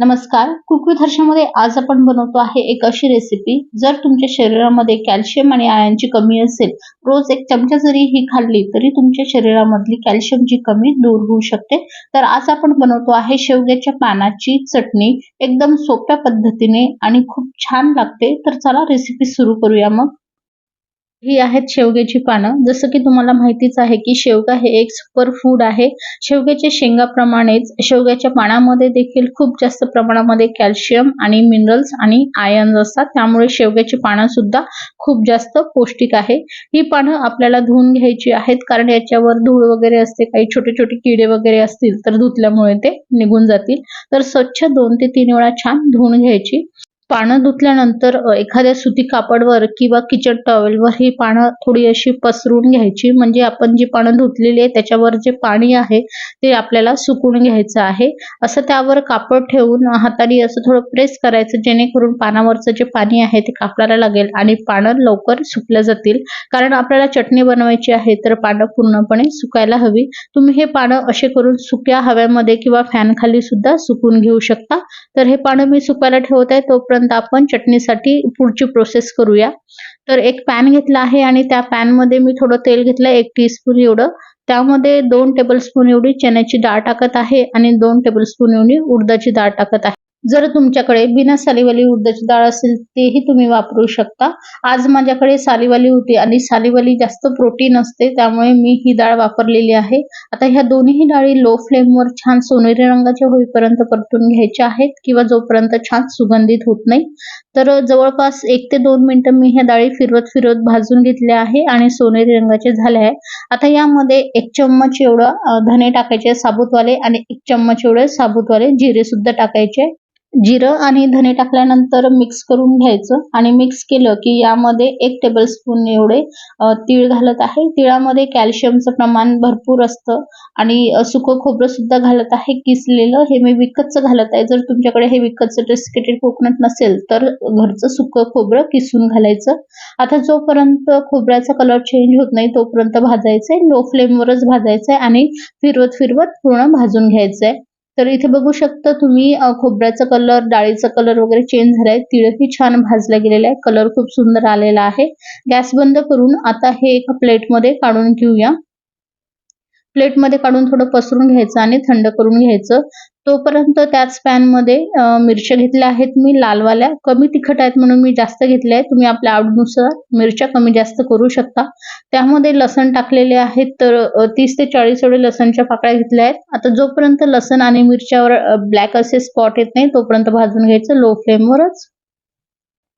नमस्कार. कुक आज आपण बनवतो आहे एक अशी रेसिपी जर तुमच्या शरीरामध्ये कॅल्शियम आणि आयनची कमी असेल रोज एक चमचा जरी ही खाल्ली तरी तुमच्या शरीरामधली कॅल्शियमची कमी दूर होऊ शकते. तर आज आपण बनवतो आहे शेवग्याच्या पानाची चटणी. एकदम सोप्या पद्धतीने आणि खूप छान लागते. तर चला रेसिपी सुरू करूया मग. ही आहेत शेवग्याची पानं. जसं की तुम्हाला माहितीच आहे की शेवगा हे एक सुपर फूड आहे. शेवग्याच्या शेंगाप्रमाणेच शेवग्याच्या पानामध्ये देखील खूप जास्त प्रमाणामध्ये कॅल्शियम आणि मिनरल्स आणि आयन्स असतात. त्यामुळे शेवग्याची पानं सुद्धा खूप जास्त पौष्टिक आहे. ही पानं आपल्याला धुवून घ्यायची आहेत कारण याच्यावर धूळ वगैरे असते काही छोटे छोटे किडे वगैरे असतील तर धुतल्यामुळे ते निघून जातील. तर स्वच्छ दोन ते तीन वेळा छान धुवून घ्यायची. पानं धुतल्यानंतर एखाद्या सुती कापडवर किंवा किचन टॉवेलवर ही पानं थोडी अशी पसरून घ्यायची. म्हणजे आपण जी पानं धुतलेली आहे त्याच्यावर जे पाणी आहे ते आपल्याला सुकून घ्यायचं आहे. असं त्यावर कापड ठेवून हाताने असं थोडं प्रेस करायचं जेणेकरून पानावरचं जे पाणी आहे ते कापडाला लागेल आणि पानं लवकर सुकल्या जातील. कारण आपल्याला चटणी बनवायची आहे तर पानं पूर्णपणे सुकायला हवी. तुम्ही हे पानं असे करून सुक्या हव्यामध्ये किंवा फॅन खाली सुद्धा सुकून घेऊ शकता. तर हे पानं मी सुकायला ठेवत आहे तोपर्यंत तोपर्यंत आपण चटणीसाठी पुढची प्रोसेस करूया. तर एक पॅन घेतला आहे आणि त्या पॅनमध्ये मी थोडं तेल घेतलं एक टीस्पून एवढं. त्यामध्ये दोन टेबलस्पून एवढी चण्याची डाळ टाकत आहे आणि दोन टेबलस्पून एवढी उडदाची डाळ टाकत आहे. जर तुमच्याकडे बिना सालीवाली उडदाची डाळ असेल तेही तुम्ही वापरू शकता. आज माझ्याकडे सालीवाली होती आणि सालीवाली जास्त प्रोटीन असते त्यामुळे मी ही डाळ वापरलेली आहे. आता ह्या दोन्ही डाळी लो फ्लेमवर छान सोनेरी रंगाच्या होईपर्यंत परतून घ्यायच्या आहेत किंवा जोपर्यंत छान सुगंधित होत नाही. तर जवळपास एक ते दोन मिनिटं मी ह्या डाळी फिरवत फिरवत भाजून घेतल्या आहे आणि सोनेरी रंगाचे झाले आहे आता यामध्ये एक चम्मच एवढं धने टाकायचे साबुतवाले आणि एक चम्मच एवढे साबुतवाले जिरे सुद्धा टाकायचे. जिरं आणि धने टाकल्यानंतर मिक्स करून घ्यायचं. आणि मिक्स केलं की यामध्ये एक टेबलस्पून एवढे तीळ घालत आहे. तिळामध्ये कॅल्शियमचं प्रमाण भरपूर असतं. आणि सुकं खोबरं सुद्धा घालत आहे. किसलेलं हे मी विकतचं घालत आहे. जर तुमच्याकडे हे विकतचं डेस्केटेड कोकोनट नसेल तर घरचं सुकं खोबरं किसून घालायचं. आता जोपर्यंत खोबऱ्याचा कलर चेंज होत नाही तोपर्यंत भाजायचंय. लो फ्लेमवरच भाजायचंय आणि फिरवत फिरवत पूर्ण भाजून घ्यायचंय. तर इथे बघू शकता तुम्ही खोबऱ्याचा कलर डाळीचा कलर वगैरे चेंज झालाय. तिळही छान भाजला गेलेला आहे कलर खूप सुंदर आलेला आहे. गॅस बंद करून आता हे एका प्लेटमध्ये काढून घेऊया. प्लेटमध्ये काढून थोडं पसरून घ्यायचं आणि थंड करून घ्यायचं. तोपर्यंत त्याच पॅनमध्ये मिरच्या घेतल्या आहेत मी लालवाल्या. कमी तिखट आहेत म्हणून मी जास्त घेतल्या आहेत. तुम्ही आपल्या आवडीनुसार मिरच्या कमी जास्त करू शकता. त्यामध्ये लसण टाकलेले आहेत तर तीस ते चाळीस एवढे लसणच्या पाकळ्या घेतल्या आहेत. आता जोपर्यंत लसण आणि मिरच्यावर ब्लॅक असे स्पॉट येत नाही तोपर्यंत भाजून घ्यायचं लो फ्लेमवरच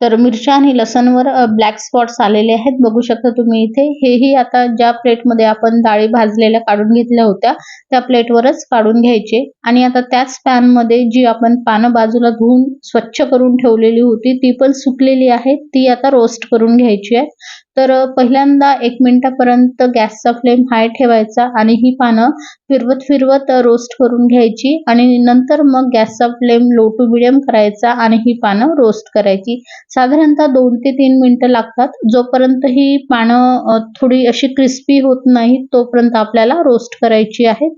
तर मिरच्या आणि लसणवर ब्लॅक स्पॉट्स आलेले आहेत. बघू शकता तुम्ही इथे. हेही आता ज्या प्लेटमध्ये आपण डाळी भाजलेल्या काढून घेतल्या होत्या त्या प्लेटवरच काढून घ्यायचे. आणि आता त्याच पॅनमध्ये जी आपण पानं बाजूला धुवून स्वच्छ करून ठेवलेली होती ती पण सुकलेली आहे. ती आता रोस्ट करून घ्यायची आहे. तर पहिल्यांदा एक मिनिटापर्यंत गॅसचा फ्लेम हाय ठेवायचा आणि ही पानं फिरवत फिरवत रोस्ट करून घ्यायची आणि नंतर मग गॅसचा फ्लेम लो टू मिडियम करायचा आणि ही पानं रोस्ट करायची. साधारणतः दोन ते तीन मिनिटं लागतात. जोपर्यंत ही पानं थोडी अशी क्रिस्पी होत नाही तोपर्यंत आपल्याला रोस्ट करायची आहेत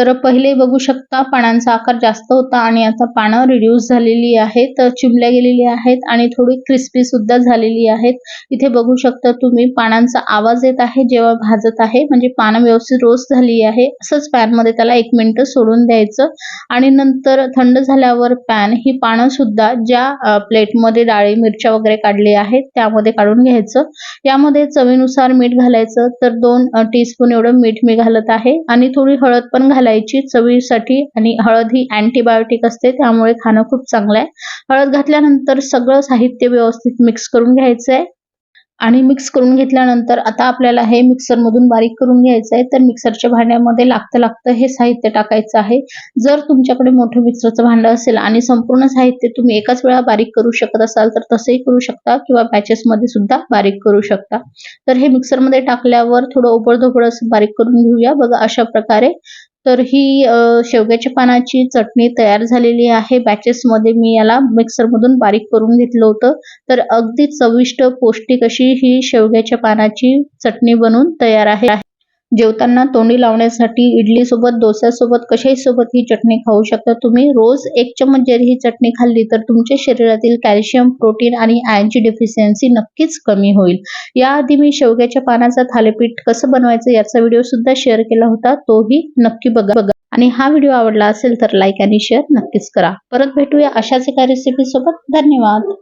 तर पहिले बघू शकता पानांचा आकार जास्त होता आणि आता पानं रिड्यूस झालेली आहेत चिमल्या गेलेली आहेत आणि थोडी क्रिस्पी सुद्धा झालेली आहेत. इथे बघू शकता तुम्ही पानांचा आवाज येत आहे जेव्हा भाजत आहे म्हणजे पानं व्यवस्थित रोस्ट झाली आहे. असंच पॅनमध्ये त्याला एक मिनिट सोडून द्यायचं. आणि नंतर थंड झाल्यावर पॅन ही पानं सुद्धा ज्या प्लेटमध्ये डाळी मिरच्या वगैरे काढली आहेत त्यामध्ये काढून घ्यायचं. यामध्ये चवीनुसार मीठ घालायचं. तर दोन टीस्पून एवढं मीठ मी घालत आहे. आणि थोडी हळद पण घालायची घालायची चवीसाठी आणि हळद ही अँटीबायोटिक असते त्यामुळे खाणं खूप चांगलं आहे हळद घातल्यानंतर सगळं साहित्य व्यवस्थित मिक्स करून घ्यायचं आहे आणि मिक्स करून घेतल्यानंतर आता आपल्याला हे मिक्सरमधून बारीक करून घ्यायचं आहे तर मिक्सरच्या भांड्यामध्ये लागतं लागतं हे साहित्य टाकायचं आहे. जर तुमच्याकडे मोठं मिक्सरचं भांडं असेल आणि संपूर्ण साहित्य तुम्ही एकाच वेळा बारीक करू शकत असाल तर तसंही करू शकता किंवा मध्ये सुद्धा बारीक करू शकता. तर हे मिक्सरमध्ये टाकल्यावर थोडं ओबडधोबड असं बारीक करून घेऊया. बघा अशा प्रकारे तर ही शेवग्याच्या पानाची चटणी तयार झालेली आहे. बॅचेसमध्ये मी याला मिक्सरमधून बारीक करून घेतलं होतं. तर अगदी चविष्ट पौष्टिक अशी ही शेवग्याच्या पानाची चटणी बनून तयार आहे. जेवताना तोंडी लावण्यासाठी इडली सोबत डोस्यासोबत कशाही सोबत ही चटणी खाऊ शकता तुम्ही? रोज एक चम्मच जरी ही चटणी खाल्ली तर तुमच्या शरीरातील कॅल्शियम प्रोटीन आणि आयनची डेफिशियन्सी नक्कीच कमी होईल. याआधी मी शेवग्याच्या पानाचा थालीपीठ कसं बनवायचं याचा व्हिडिओ सुद्धा शेअर केला होता. तोही नक्की बघा. बघा आणि हा व्हिडिओ आवडला असेल तर लाईक आणि शेअर नक्कीच करा. परत भेटूया अशाच एका रेसिपी सोबत. धन्यवाद.